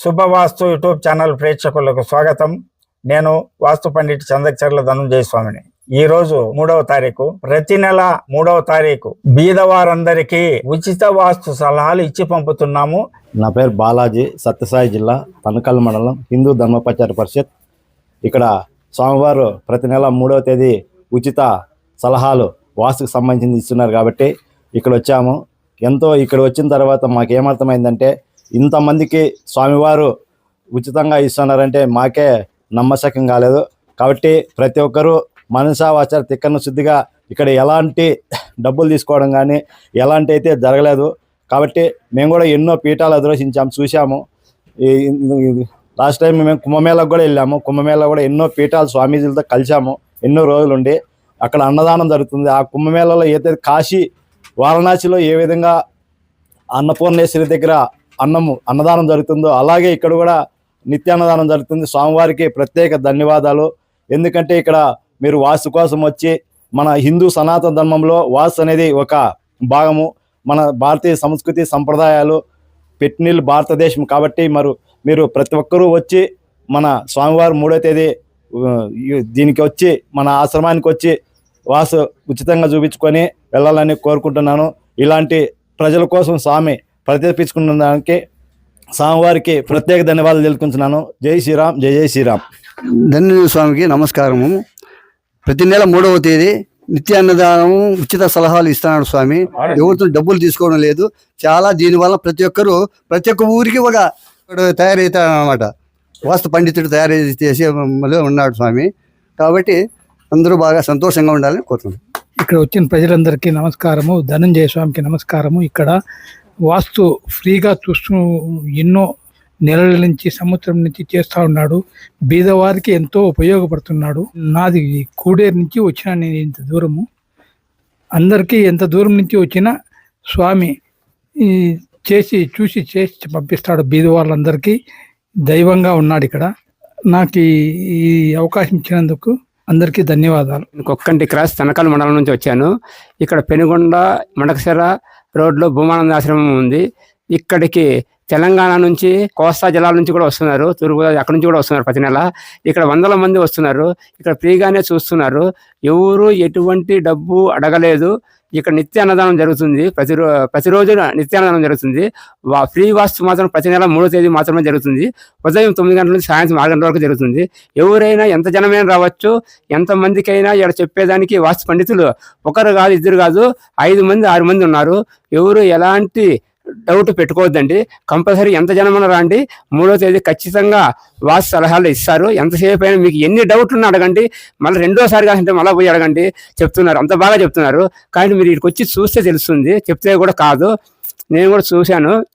శుభవాస్తు YouTube channel ప్రేక్షకులకు స్వాగతం. నేను వాస్తు పండిట్ చంద్రచర్ల ధనుంజయ స్వామిని ఈ రోజు మూడవ తారీఖు. ప్రతి నెల మూడవ తారీఖు. బీదవారందరికీ ఉచిత వాస్తు సలహాలు ఇచ్చి పంపుతున్నాము. నా పేరు బాలాజీ సత్యసాయి జిల్లా తనకల్ మండలం హిందూ ధర్మప్రచార పరిషత్. ఇక్కడ స్వామివారు ప్రతి నెల మూడవ తేదీ ఉచిత సలహాలు వాస్తుకు సంబంధించి ఇస్తున్నారు కాబట్టి ఇక్కడ వచ్చాము. ఎంతో ఇక్కడ వచ్చిన తర్వాత మాకు ఏమర్థమైందంటే ఇంతమందికి స్వామివారు ఉచితంగా ఇస్తున్నారంటే మాకే నమ్మశకం కాలేదు. కాబట్టి ప్రతి ఒక్కరూ మనసా తిక్కన శుద్ధిగా ఇక్కడ ఎలాంటి డబ్బులు తీసుకోవడం కానీ ఎలాంటి అయితే జరగలేదు. కాబట్టి మేము కూడా ఎన్నో పీఠాలు అధిరోషించాము చూసాము లాస్ట్ టైం మేము కుంభమేళకు కూడా వెళ్ళాము. కుంభమేళ కూడా ఎన్నో పీఠాలు స్వామీజీలతో కలిసాము ఎన్నో రోజులు ఉండి అక్కడ అన్నదానం జరుగుతుంది. ఆ కుంభమేళలో ఏదైతే కాశీ వారణాసిలో ఏ విధంగా అన్నపూర్ణేశ్వరి దగ్గర అన్నము అన్నదానం జరుగుతుందో అలాగే ఇక్కడ కూడా నిత్యాన్నదానం జరుగుతుంది. స్వామివారికి ప్రత్యేక ధన్యవాదాలు. ఎందుకంటే ఇక్కడ మీరు వాసు కోసం వచ్చి మన హిందూ సనాతన ధర్మంలో వాసు అనేది ఒక భాగము. మన భారతీయ సంస్కృతి సంప్రదాయాలు పెట్టినీళ్ళు భారతదేశం కాబట్టి మరి మీరు ప్రతి ఒక్కరూ వచ్చి మన స్వామివారు మూడో తేదీ దీనికి వచ్చి మన ఆశ్రమానికి వచ్చి వాసు ఉచితంగా చూపించుకొని వెళ్ళాలని కోరుకుంటున్నాను. ఇలాంటి ప్రజల కోసం స్వామి ప్రతిపించుకున్న దానికి స్వామివారికి ప్రత్యేక ధన్యవాదాలు తెలుపుకుంటున్నాను. జై శ్రీరామ్ జై జై శ్రీరామ్. ధన్య స్వామికి నమస్కారము. ప్రతి నెల మూడవ తేదీ నిత్యాన్నదానం ఉచిత సలహాలు ఇస్తున్నాడు స్వామి. ఎవరితో డబ్బులు తీసుకోవడం లేదు. చాలా దీనివల్ల ప్రతి ఒక్కరు ప్రతి ఒక్క ఊరికి ఒక ఒకడు తయారవుతాడు అనమాట వాస్తు పండితుడు తయారు చేసి మళ్ళీ ఉన్నాడు స్వామి. కాబట్టి అందరూ బాగా సంతోషంగా ఉండాలని కోరుతున్నాను ఇక్కడ వచ్చిన ప్రజలందరికీ నమస్కారము. ధనంజయ స్వామికి నమస్కారము. ఇక్కడ వాస్తు ఫ్రీగా చూస్తూ ఎన్నో నెలల నుంచి సంవత్సరం నుంచి చేస్తూ ఉన్నాడు. బీదవారికి ఎంతో ఉపయోగపడుతున్నాడు. నాది కూడేరు నుంచి వచ్చిన నేను ఇంత దూరము. అందరికీ ఎంత దూరం నుంచి వచ్చినా స్వామి చేసి చూసి చేసి పంపిస్తాడు బీద వాళ్ళందరికీ దైవంగా ఉన్నాడు ఇక్కడ. నాకు ఈ- అవకాశం ఇచ్చినందుకు అందరికీ ధన్యవాదాలు. కొక్కంటి క్రాస్ తనకాల మండలం నుంచి వచ్చాను. ఇక్కడ పెనుగొండ మడకసెర రోడ్లో భూమానంద ఆశ్రమం ఉంది. ఇక్కడికి తెలంగాణ నుంచి కోస్తా జిల్లాల నుంచి కూడా వస్తున్నారు. తూర్పుగోదావరి అక్కడ నుంచి కూడా వస్తున్నారు ప్రతి నెల. ఇక్కడ వందల మంది వస్తున్నారు. ఇక్కడ ఫ్రీగానే చూస్తున్నారు. ఎవరు ఎటువంటి డబ్బు అడగలేదు. ఇక్కడ నిత్య అన్నదానం జరుగుతుంది. ప్రతిరో ప్రతిరోజు నిత్య అన్నదానం జరుగుతుంది. వా ఫ్రీ వాస్తు మాత్రం ప్రతి నెల మూడో తేదీ మాత్రమే జరుగుతుంది. ఉదయం తొమ్మిది గంటల నుంచి సాయంత్రం ఆరు గంటల వరకు జరుగుతుంది. ఎవరైనా ఎంత జనమైనా రావచ్చు ఎంతమందికైనా ఇక్కడ చెప్పేదానికి వాస్తు పండితులు ఒకరు కాదు ఇద్దరు కాదు ఐదు మంది ఆరు మంది ఉన్నారు. ఎవరు ఎలాంటి డౌట్ పెట్టుకోవద్దండి. కంపల్సరీ ఎంత జనమన రాండి. మూడో తేదీ ఖచ్చితంగా వాసు సలహాలు ఇస్తారు. ఎంతసేపు అయినా మీకు ఎన్ని డౌట్లు ఉన్నా అడగండి. మళ్ళీ రెండోసారి కాదంటే మళ్ళీ పోయి అడగండి. చెప్తున్నారు. అంత బాగా చెప్తున్నారు. కానీ మీరు ఇక్కడికి వచ్చి చూస్తే తెలుస్తుంది. చెప్తే కూడా కాదు. నేను కూడా చూశాను.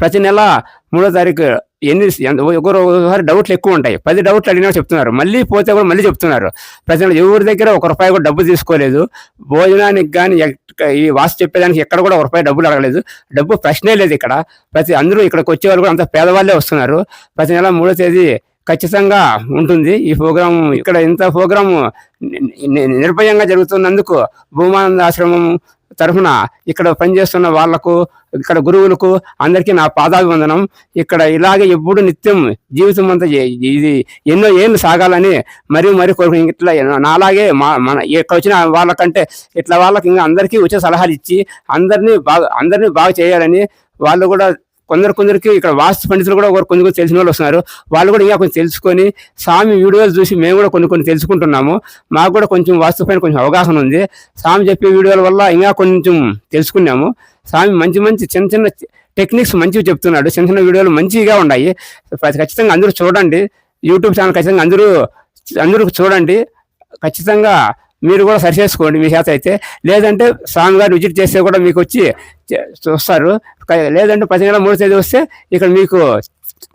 ప్రతి నెల మూడో తారీఖు ఎన్ని ఎంత- ఒకరు ఒకసారి డౌట్లు ఎక్కువ ఉంటాయి. పది డౌట్లు అడిగినా చెప్తున్నారు. మళ్ళీ పోతే కూడా మళ్ళీ చెప్తున్నారు. ప్రతి నెల ఎవరి దగ్గర ఒక రూపాయి కూడా డబ్బు తీసుకోలేదు. భోజనానికి కానీ ఈ వాస్తు చెప్పేదానికి ఎక్కడ కూడా ఒక రూపాయి డబ్బులు అడగలేదు. డబ్బు ప్రశ్నే లేదు ఇక్కడ. ప్రతి అందరూ ఇక్కడికి వచ్చే వాళ్ళు కూడా అంత పేదవాళ్ళే వస్తున్నారు. ప్రతి నెల మూడో తేదీ ఖచ్చితంగా ఉంటుంది. ఈ ప్రోగ్రాం ఇక్కడ ఇంత ప్రోగ్రాము నిర్భయంగా జరుగుతున్నందుకు భూమానంద ఆశ్రమం తరఫున ఇక్కడ పనిచేస్తున్న వాళ్ళకు ఇక్కడ గురువులకు అందరికీ నా పాదాభివందనం. ఇక్కడ ఇలాగే ఎప్పుడు నిత్యం జీవితం అంతా ఇది ఎన్నో ఏళ్ళు సాగాలని మరీ మరీ కోరుకు ఇట్లా నాలాగే మా మన ఇక్కడ వచ్చిన వాళ్ళకంటే ఇట్లా వాళ్ళకి ఇంకా అందరికీ ఉచిత సలహాలు ఇచ్చి అందరినీ బాగా అందరినీ బాగా చేయాలని వాళ్ళు కూడా కొందరు కొందరికి ఇక్కడ వాస్తు పండితులు కూడా ఒకరు కొంచెం తెలిసిన వాళ్ళు వస్తున్నారు. వాళ్ళు కూడా ఇంకా కొంచెం తెలుసుకొని స్వామి వీడియోలు చూసి మేము కూడా కొన్ని కొన్ని తెలుసుకుంటున్నాము. మాకు కూడా కొంచెం వాస్తు పైన కొంచెం అవగాహన ఉంది. స్వామి చెప్పే వీడియోల వల్ల ఇంకా కొంచెం తెలుసుకున్నాము. స్వామి మంచి మంచి చిన్న చిన్న టెక్నిక్స్ మంచివి చెప్తున్నాడు. చిన్న చిన్న వీడియోలు మంచిగా ఉన్నాయి. ఖచ్చితంగా అందరూ చూడండి. యూట్యూబ్ ఛానల్ ఖచ్చితంగా అందరూ అందరూ చూడండి. ఖచ్చితంగా మీరు కూడా సరి చేసుకోండి మీ చేత అయితే. లేదంటే స్వామి విజిట్ చేస్తే కూడా మీకు వచ్చి చూస్తారు లేదంటే ప్రతి నెల మూడు తేదీ వస్తే ఇక్కడ మీకు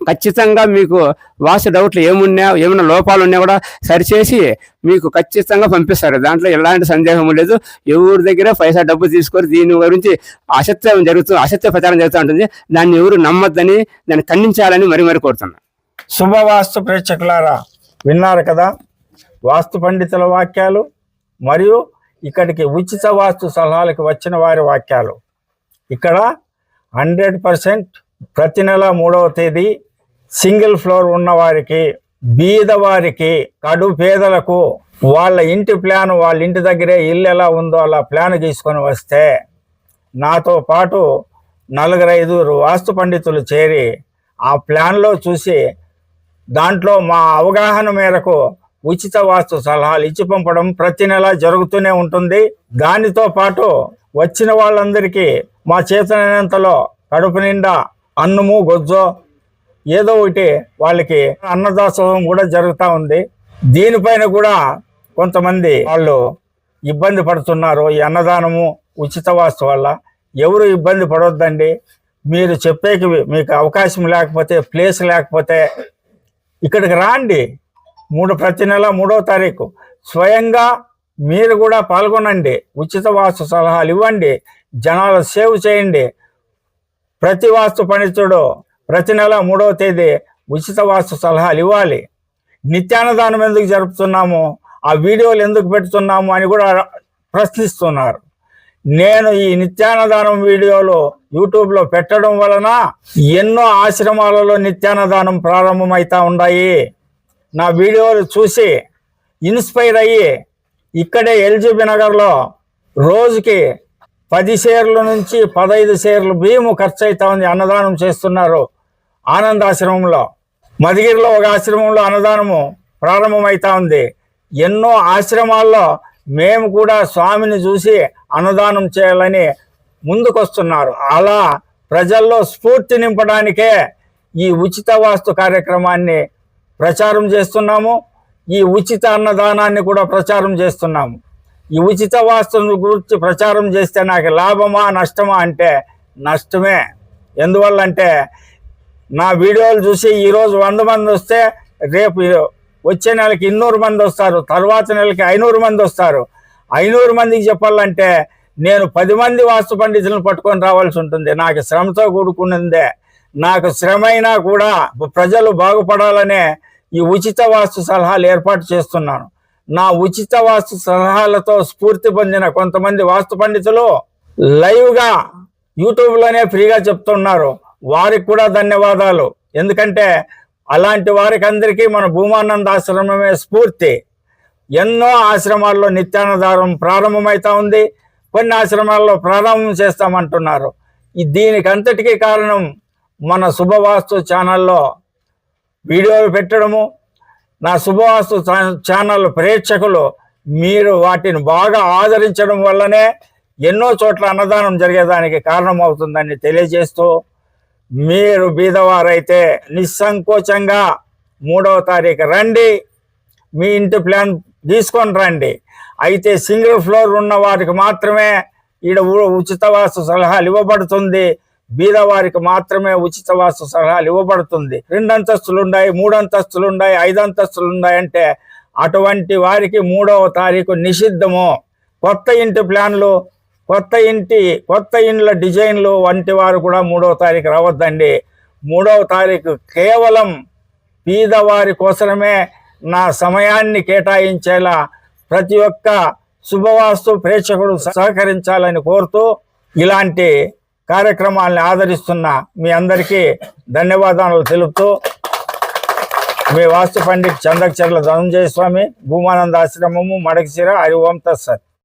ఖచ్చితంగా మీకు వాస్తు డౌట్లు ఏమున్నా ఏమైనా లోపాలు ఉన్నా కూడా సరిచేసి మీకు ఖచ్చితంగా పంపిస్తారు. దాంట్లో ఎలాంటి సందేహం లేదు. ఎవరి దగ్గర పైసా డబ్బు తీసుకొని దీని గురించి అసత్యం జరుగుతూ అసత్య ప్రచారం జరుగుతూ ఉంటుంది. దాన్ని ఎవరు నమ్మద్దని దాన్ని ఖండించాలని మరి మరి కోరుతున్నా. శుభవాస్తు ప్రేక్షకులారా విన్నారు కదా? వాస్తు పండితుల వాక్యాలు మరియు ఇక్కడికి ఉచిత వాస్తు సలహాలకు వచ్చిన వారి వాక్యాలు. ఇక్కడ హండ్రెడ్ పర్సెంట్ ప్రతి నెల మూడవ తేదీ సింగిల్ ఫ్లోర్ ఉన్నవారికి బీదవారికి కడు పేదలకు వాళ్ళ ఇంటి ప్లాన్ వాళ్ళ ఇంటి దగ్గరే ఇల్లు ఎలా ఉందో అలా ప్లాన్ తీసుకొని వస్తే నాతో పాటు నలుగురు ఐదుగురు వాస్తు పండితులు చేరి ఆ ప్లాన్లో చూసి దాంట్లో మా అవగాహన మేరకు ఉచిత వాస్తు సలహాలు ఇచ్చి పంపడం ప్రతి నెల జరుగుతూనే ఉంటుంది. దానితో పాటు వచ్చిన వాళ్ళందరికీ మా చేతనైనంతలో కడుపు నిండా అన్నము గొజ్జో ఏదో ఒకటి వాళ్ళకి అన్నదాసోహం కూడా జరుగుతూ ఉంది. దీనిపైన కూడా కొంతమంది వాళ్ళు ఇబ్బంది పడుతున్నారు ఈ అన్నదానము ఉచిత వాస్తు వల్ల. ఎవరు ఇబ్బంది పడొద్దండి. మీరు చెప్పేకి మీకు అవకాశం లేకపోతే ప్లేస్ లేకపోతే ఇక్కడికి రాండి. మూడు ప్రతి నెల మూడవ తారీఖు. స్వయంగా మీరు కూడా పాల్గొనండి. ఉచిత వాస్తు సలహాలు ఇవ్వండి. జనాలు సేవ్ చేయండి. ప్రతి వాస్తు పండితుడు ప్రతి నెల మూడవ తేదీ ఉచిత వాస్తు సలహాలు ఇవ్వాలి. నిత్యాన్నదానం ఎందుకు జరుపుతున్నాము? ఆ వీడియోలు ఎందుకు పెడుతున్నాము అని కూడా ప్రశ్నిస్తున్నారు. నేను ఈ నిత్యాన్నదానం వీడియోలు యూట్యూబ్లో పెట్టడం వలన ఎన్నో ఆశ్రమాలలో నిత్యాన్నదానం ప్రారంభమవుతా ఉన్నాయి. నా వీడియోలు చూసి ఇన్స్పైర్ అయ్యి ఇక్కడే ఎల్జీబీ నగర్లో రోజుకి పది షేర్ల నుంచి పదహైదు షేర్లు బియ్యము ఖర్చు అవుతా ఉంది అన్నదానం చేస్తున్నారు ఆనంద ఆశ్రమంలో మధుగిరిలో ఒక ఆశ్రమంలో అన్నదానము ప్రారంభమవుతా ఉంది ఎన్నో ఆశ్రమాల్లో మేము కూడా స్వామిని చూసి అన్నదానం చేయాలని ముందుకొస్తున్నారు. అలా ప్రజల్లో స్ఫూర్తి నింపడానికే ఈ ఉచిత వాస్తు కార్యక్రమాన్ని ప్రచారం చేస్తున్నాము. ఈ ఉచిత అన్నదానాన్ని కూడా ప్రచారం చేస్తున్నాము. ఈ ఉచిత వాస్తుని గురించి ప్రచారం చేస్తే నాకు లాభమా నష్టమా అంటే నష్టమే. ఎందువల్ల అంటే నా వీడియోలు చూసి ఈరోజు వంద మంది వస్తే రేపు వచ్చే నెలకి ఇన్నూరు మంది వస్తారు తర్వాత నెలకి ఐనూరు మంది వస్తారు. ఐనూరు మందికి చెప్పాలంటే నేను పది మంది వాస్తు పండితులను పట్టుకొని రావాల్సి ఉంటుంది. నాకు శ్రమతో కూడుకున్నదే. నాకు శ్రమైనా కూడా ప్రజలు బాగుపడాలనే ఈ ఉచిత వాస్తు సలహాలు ఏర్పాటు చేస్తున్నాను. నా ఉచిత వాస్తు సలహాలతో స్ఫూర్తి పొందిన కొంతమంది వాస్తు పండితులు లైవ్గా యూట్యూబ్లోనే ఫ్రీగా చెప్తున్నారు. వారికి కూడా ధన్యవాదాలు. ఎందుకంటే అలాంటి వారికి అందరికీ మన భూమానంద ఆశ్రమమే స్ఫూర్తి. ఎన్నో ఆశ్రమాల్లో నిత్యానదారం ప్రారంభమవుతా ఉంది. కొన్ని ఆశ్రమాల్లో ప్రారంభం చేస్తామంటున్నారు. ఈ దీనికి అంతటికీ కారణం మన శుభవాస్తు ఛానల్లో వీడియోలు పెట్టడము నా శుభవాస్తు ఛానల్ ప్రేక్షకులు మీరు వాటిని బాగా ఆదరించడం వల్లనే ఎన్నో చోట్ల అన్నదానం జరిగేదానికి కారణమవుతుందని తెలియజేస్తూ మీరు బీదవారైతే నిస్సంకోచంగా మూడవ తారీఖు రండి మీ ఇంటి ప్లాన్ తీసుకొని రండి. అయితే సింగిల్ ఫ్లోర్ ఉన్న వారికి మాత్రమే ఈడ ఉచిత వాస్తు సలహాలు ఇవ్వబడుతుంది. బీదవారికి మాత్రమే ఉచిత వాస్తు సలహాలు ఇవ్వబడుతుంది. రెండు అంతస్తులు ఉన్నాయి మూడు ఉన్నాయి ఐదు అంతస్తులు ఉన్నాయి అంటే అటువంటి వారికి మూడవ తారీఖు నిషిద్ధము. కొత్త ఇంటి ప్లాన్లు కొత్త ఇంటి కొత్త ఇండ్ల డిజైన్లు వంటి వారు కూడా మూడవ తారీఖు రావద్దండి. మూడవ తారీఖు కేవలం బీదవారి కోసమే నా సమయాన్ని కేటాయించేలా ప్రతి ఒక్క శుభవాస్తు ప్రేక్షకుడు సహకరించాలని కోరుతూ ఇలాంటి కార్యక్రమాల్ని ఆదరిస్తున్న మీ అందరికీ ధన్యవాదాలు తెలుపుతూ మీ వాస్తు పండిట్ చంద్రచర్ల ధనంజయ స్వామి భూమానంద ఆశ్రమము మడకశిర హరి సత్